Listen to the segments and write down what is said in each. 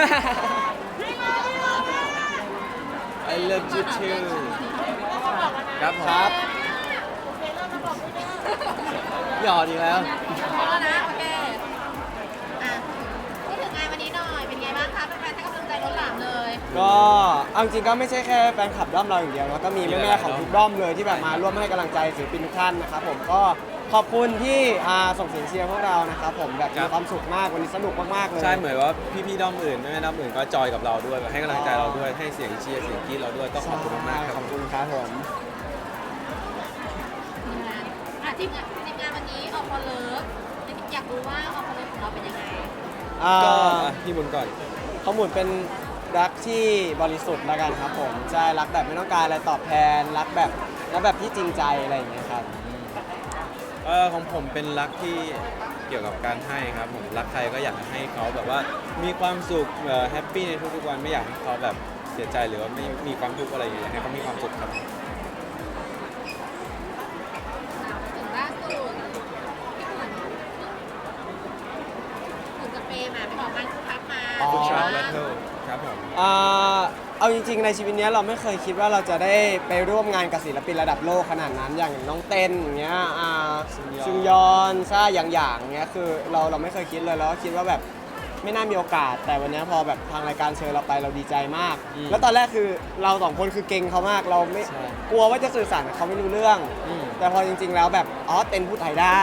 I love you too ครับครับหยอดอีกแล้ว พอแล้นะ โอเคอะพูดถึงวันนี้หน่อย เป็นไงบ้างคะแฟนๆให้กำลังใจล้นหลามเลย ก็เอาจริงก็ไม่ใช่แค่แฟนคลับด้อมเราอย่างเดียวนะก็มีแม่ๆของทุกด้อมเลยที่แบบมาร่วมให้กำลังใจศิลปินทุกท่านนะครับผมก็ ขอบคุณที่อ่าส่งเสียงเชียร์พวกเรานะครับผมแบบมีความสุขมากวันนี้สนุกมากๆเลยใช่เหมือนว่าพี่ๆด้อมอื่นแม่ๆด้อมอื่นก็จอยกับเราด้วยแบบให้กำลังใจเราด้วยให้เสียงเชียร์เสียงกรี๊ดเราด้วยก็ขอบคุณมากๆคขรัอบบคุณครับผมทีมงานอะทีมงานทีมงานวันนี้ออกมาเลิฟอยากรู้ว่าออกมาเลิฟของเราเป็นยังไงอ่าก็อะพี่บุญก่อน ข้อมูลเป็นรักที่บริสุทธิ์แล้วกันครับผมใช่รักแบบไม่ต้องการอะไรตอบแทน รักแบบรักแบบที่จริงใจอะไรอย่างเงี้ยครับ เออของผมเป็นรักที่เกี่ยวกับการให้ครับผมรักใครก็อยากให้เขาแบบว่ามีความสุขแฮปปี้ในทุกๆวันไม่อยากให้เขาแบบเสียใจหรือว่าไม่มีความทุกข์อะไรอย่างเงี้ยอยากให้เขามีความสุขครับถึงล่าสุดพี่ขุนขุนกับเปย์มาไปออกงานคู่พักมาอ๋อทุกชาเป็นไงแบทบ้างเทิล ครับผม อ่าเอาจริงๆในชีวิตเนี้ยเราไม่เคยคิดว่าเราจะได้ไปร่วมงานกับศิลปินระดับโลกขนาดนั้นอย่างน้องเต้นอย่างเงี้ยอ่าซึงยอนซึงยอนซ่าอย่างอย่างๆเงี้ยคือเราเราไม่เคยคิดเลยแล้วก็คิดว่าแบบ ไม่น่ามีโอกาส แต่วันเนี้ยพอแบบทางรายการเชิญเราไปเราดีใจมาก อืมแล้วตอนแรกคือเราสองคนคือเก่งเขามากเราไม่ใช่ กลัวว่าจะสื่อสารกับเขาไม่รู้เรื่อง อืมแต่พอจริง ๆ แล้วแบบอ๋อเต้นพูดไทยได้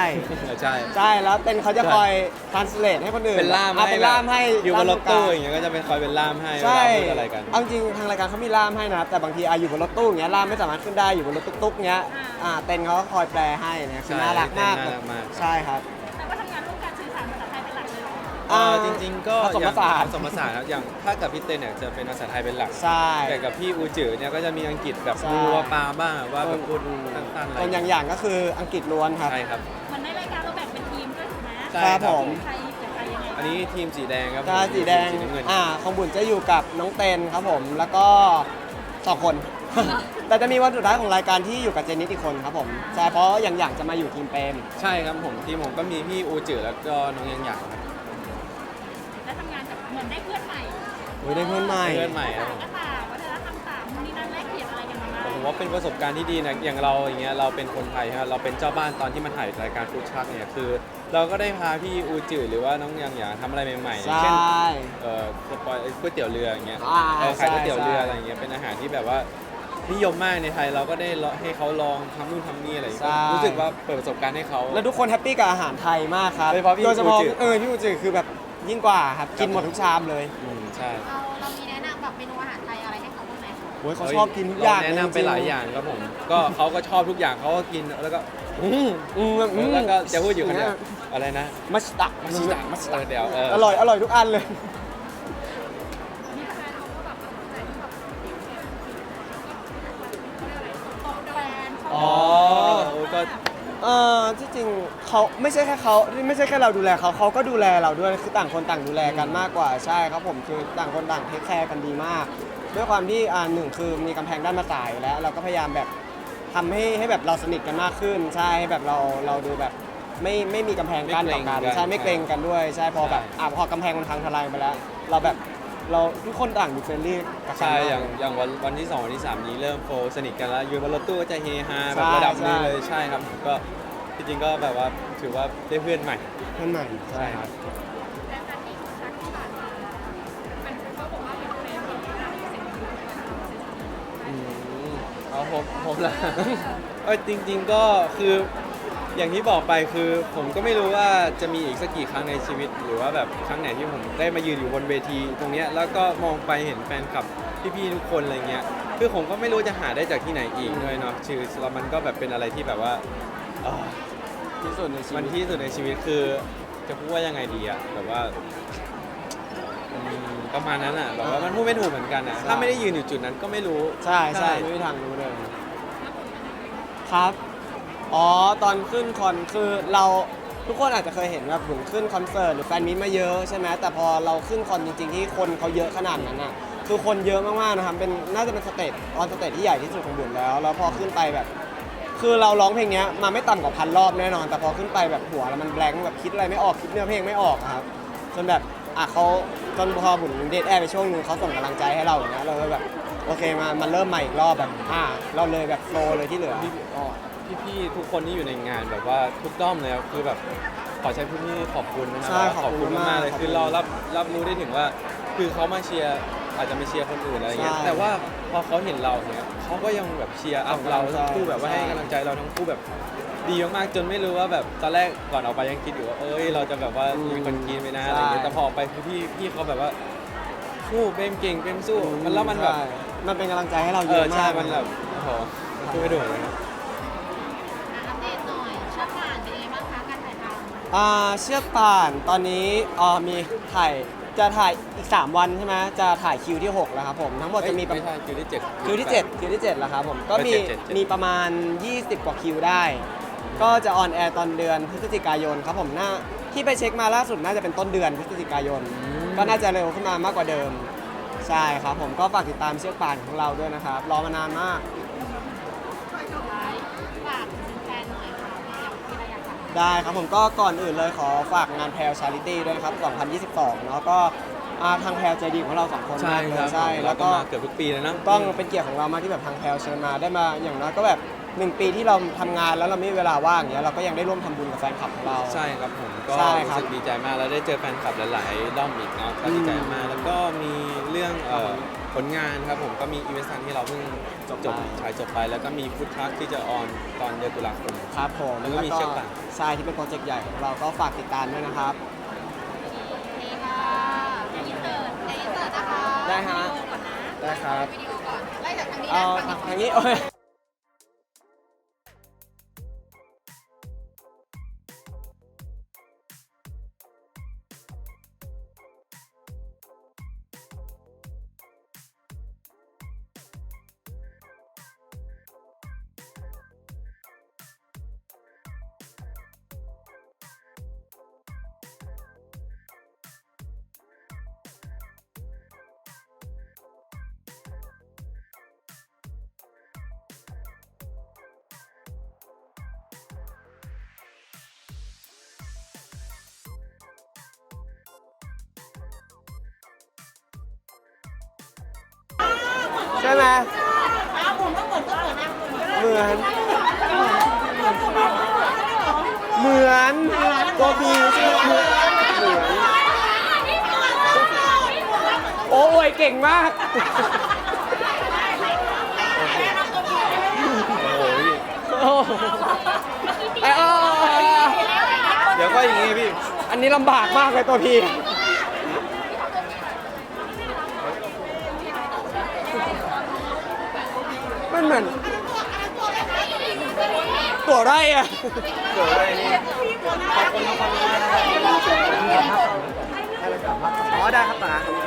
ใช่ ใช่แล้วเต้นเขาจะคอย translate ให้คนอื่นเป็นล่ามอะเป็นล่ามให้อยู่บนรถล่ามตงกลางตู้อย่างเงี้ยก็จะเป็นคอยเป็นล่ามให้เวใช่ลาพูดอะไรกัน เอาจริงทางรายการเขามีล่ามให้นะแต่บางทีอาอยู่บนรถตู้อย่างเงี้ยล่ามไม่สามารถขึ้นได้อยู่บนรถตุ๊กๆเงี้ยอ่าเต็นเขาก็คอยแปลให้เนี่ยคือใช่น่ารักมากเต้นน่ารักมาก ใช่ครับ เลยเหรออ่าอ่าจริงๆ ก็ผสมผสาน อย่งผสมผสานครับอย่างถ้ากับพี่เต้นเนี่ยจะเป็นภาษาไทยเป็นหลัก ใช่ แต่กับพี่อูจือเนี่ยก็จะมีอังกฤษแบบใช่ รัวปลาบ้างแบบว่าแบบพูดสั้นๆอะไรส่วนอย่างๆก็คืออังกฤษล้วนครับ ใช่ครับ เหมือนในรายการเราแบ่งเป็นทีมด้วยถูกไหมใช่ครับผม ใครกับใครยังไงอันนี้ทีมสีแดงครับตาสีแดงสีน้ำเงินอ่า ของบุญจะอยู่กับน้องเต็นครับผม แล้วก็สองคน แต่จะมีวันสุดท้ายของรายการที่อยู่กับเจนนิสอีกคนครับผม ใช่ เพราะอย่างๆจะมาอยู่ทีมเปรม ใช่ครับผมทีมผมก็มีพี่อูจือแล้วก็น้องยังหยางครับ มือนได้เพื่อนใหม่โอ้ยได้เพื่อนใหม่ เพื่อนใหม่ครับภาษาก็ต่างวัฒนธรรมต่างนู่นนี่นั่นแลกเปลี่ยนอะไรกันมาบ้างผมว่าเป็นประสบการณ์ที่ดีนะอย่างเราอย่างเงี้ยเราเป็นคนไทยฮะเราเป็นเจ้าบ้านตอนที่มาถ่ายรายการฟู้ดชักเนี่ยคือ เราก็ได้พาพี่อูจือหรือว่าน้องยังหยางทำอะไรใหม่ๆอย่างใช่เช่นเอ่อสปอยก๋วยเตี๋ยวเรืออย่างเงี้ยอ่าเออขายก๋วยใช่เตี๋ยวเรือใช่อะไรอย่างเงี้ยเป็นอาหารที่แบบว่านิยมมากในไทยเราก็ได้ให้เขาลองทำนู่นทำนี่อะไรอย่างเงี้ยใช่ รู้สึกว่าเปิดประสบการณ์ให้เขา แล้วทุกคนแฮปปี้กับอาหารไทยมากครับโดยเฉพาะพี่โดยเฉพาะอูจือ เออพี่อูจือคือแบบ ยิ่งกว่าครับกินหมดทุกชามเลยอืมใช่เราเรามีแนะนำแบบเมนูอาหารไทยอะไรให้เขาบ้างไหมโอ้ยเขาชอบกินทุกอย่างเรแนะนำไปจริๆหลายอย่างครับผม ก็เขาก็ชอบทุกอย่างเขาก็กินแล้วก็อืมอืมอืม แล้วก็จะพูดอยู่คนเดียวอะไรนะมัสตักมัสตักมัสตักเดี๋ยวเอออร่อยอร่อยทุกอันเลย มีแฟนเขาก็แบบประทับใจที่แบบตบแฟนเขา อ๋อโอ้ยก็ เออที่จริงเขาไม่ใช่แค่เขาไม่ใช่แค่เราดูแลเขาเขาก็ดูแลเราด้วยคือต่างคนต่างดูแลกันมากกว่าใช่ครับผมคือต่างคนต่างเทคแคร์กันดีมาก ด้วยความที่อ่าหนึ่งคือมีกำแพงด้านมาสายอยู่แล้ว เราก็พยายามแบบทำให้ให้แบบเราสนิทกันมากขึ้น ใช่ให้แบบเราเราดูแบบไม่ไม่มีกำแพงกั้นต่อกันใช่ไม่เกรงกันด้วย ใช่พอแบบอะพอกำแพงมันพังทลายไปแล้ว เราแบบ เราทุกคนต่างดูเฟรนลี่กับกันใช่มากอย่างอย่างวันวันที่สองวันที่สามนี้เริ่มโฟสนิทกันแล้วอยู่บนรถตู้ก็จะเฮฮาแบบใช่ระดับหนึงใช่เลยใช่ครับก็จริงๆก็แบบว่าถือว่าได้เพื่อนใหม่เพื่อนใหม่ใช่ครับ และการที่ชักที่ผ่านมาเป็นเขาบอกว่าเป็นเฟรนด์ที่เราเสียงดีอืมเอาผมผมละ เออจริง ๆ ก็คือ อย่างที่บอกไปคือผมก็ไม่รู้ว่าจะมีอีกสักกี่ครั้งในชีวิต หรือว่าแบบครั้งไหนที่ผมได้มายืนอยู่บนเวทีตรงเนี้ยแล้วก็มองไปเห็นแฟนคลับพี่ๆทุกคนอะไรเงี้ยคือผมก็ไม่รู้จะหาได้จากที่ไหนอีกด้วยเนาะคือแล้วมันก็แบบเป็นอะไรที่แบบว่าเอ่อที่สุดในชีมันวิตที่สุดในชีวิตคือจะพูดว่ายังไงดีอะแบบว่าอืมประมาณนั้นอะแบบว่ามันพูดไม่ถูกเหมือนกันอะถ้าไม่ได้ยืนอยู่จุดนั้นก็ไม่รู้ ใช่ใช่ไม่มีทางรู้เลยครับ อ๋อตอนขึ้นคอนคือเราทุกคนอาจจะเคยเห็นแบบบุญขึ้นคอนเสิร์ตหรือแฟนมิตมาเยอะใช่ไหมแต่พอเราขึ้นคอนจริง ๆ ที่คนเขาเยอะขนาดนั้นอะคือคนเยอะมากๆนะครับเป็นน่าจะเป็นสเตจออนสเตจที่ใหญ่ที่สุดของบุญแล้ว แล้วพอขึ้นไปแบบ คือเราร้องเพลงเนี้ยมาไม่ต่ำกว่าพันรอบแน่นอน แต่พอขึ้นไปแบบหัวแล้วมันแบงค์แบบคิดอะไรไม่ออกคิดเนื้อเพลงไม่ออกอะครับจนแบบอะเขาจนพอบุญเดทแอร์ไปช่วงนึงเขาส่งกำลังใจให้เราอย่างเงี้ยเราก็แบบโอเคมามาเริ่มใหม่อีกรอบแบบอ่าเราเลยแบบโฟลเลยที่เหลือพี่อ๋อ พี่ๆทุกคนที่อยู่ในงานแบบว่าทุกด้อมเลยครับคือแบบขอใช้พื้นที่ขอบคุณนะคใช่รัขอบคุณมากๆเลยมากๆคือเรารับรับรู้ได้ถึงว่า คือเขามาเชียร์อาจจะไม่เชียร์คนอื่นอะไรเงี้ยใช่แต่แต่ว่าพอเขาเห็นเราเนี่ยเขาก็ยังแบบเชียร์อัพส่งกำลัเรางใจทั้งคู่แบบว่าใช่ ให้กำลังใจเราทั้งคู่แบบดีมากๆจนไม่รู้ว่าแบบตอนแรกก่อนออกไปยังคิดอยู่ว่าเอ้ยเราจะแบบว่ามีคนกินไปนะอะไรเงี้ยแต่พอออกไปคือพี่พี่เขาแบบว่าสู้เปรมเก่งเปรมสู้มันแล้วมันแบบ ใช่มันเป็นกำลังใจให้เราเอเยออะใช่ มากมันแบบโอ้โหสู้ไม่โดดเลยนะ อ่าเชือกป่านตอนนี้อ่ามีถ่ายจะถ่ายอีก 3 วันใช่ไหมจะถ่ายคิวที่ 6 แล้วครับผม ทั้งหมดจะมีประไม่ใช่คิวที่เจ็ด คิวที่ 7 คิวที่7แล้วครับผม ก็มีเออเจ็ดเจ็ดเจ็ด มีประมาณ 20 กว่าคิวได้ ก็จะออนแอร์ตอนเดือนพฤศจิกายนครับผมน่าที่ไปเช็คมาล่าสุดน่าจะเป็นต้นเดือนพฤศจิกายน ก็น่าจะเร็วขึ้นมามากกว่าเดิม ใช่ครับผมก็ฝากติดตามเชือกป่านของเราด้วยนะครับรอมานานมาก ได้ครับผมก็ก่อนอื่นเลยขอฝากงานแพลชาริตี้ด้วยนะครับ 2022 เนาะก็อ่าทางแพลใจดีของเราสองคนใช่มากเลครับยใช่ แล้แล้ววก็ก็มาเกือบทุกปีแล้วนะ ต้องเป็นเกียรติของเรามากที่แบบทางแพลเชิญมาได้มาอย่างน้อยก็แบบหนึ่งปีที่เราทำงานแล้วเราไม่มีเวลาว่างอย่างเงี้ยเราก็ยังได้ร่วมทำบุญกับแฟนคลับของเรา ใช่ครับผมก็ใช่ครู้รับสึกดีใจมากแล้วได้เจอแฟนคลับหลายๆด้อมอีกเนาะก็ดีใจมากแล้วก็มีเรื่องเอ่อ ผลงานครับผมก็มีอีเวนต์ที่เราเพิ่งจบจบฉายจบไป แล้วก็มีฟุตทักที่จะออนตอนเดือนตุลาคม ครับผมแล้วก็มีเชือกป่านใช่ที่เป็นโปรเจกต์ใหญ่ของเราก็ฝากติดตามด้วยนะครับ โอเคค่ะเดี๋ยวอินเสิร์ตเดี๋ยวอินเสิร์ตนะคะได้ฮะ วิดีโอก่อนนะได้ครับ วิดีโอก่อนไล่จากทางนี้เอานะทางนี้โอ้ยใช่ไหมเหมือนเหมือนตัวบีเหมือนเหมือนโอ้ยเก่งมากโอ้โหไอ้อ้อเดี๋ยวก็อย่างงี้พี่ อันนี้ลำบากมากเลยตัวพีมัน เหมือน ตัวไรอะเกิดอะไรนี่ขอบคุณทุกคนมากนะครับอ๋อได้ครับป๋าขอบคุณครับ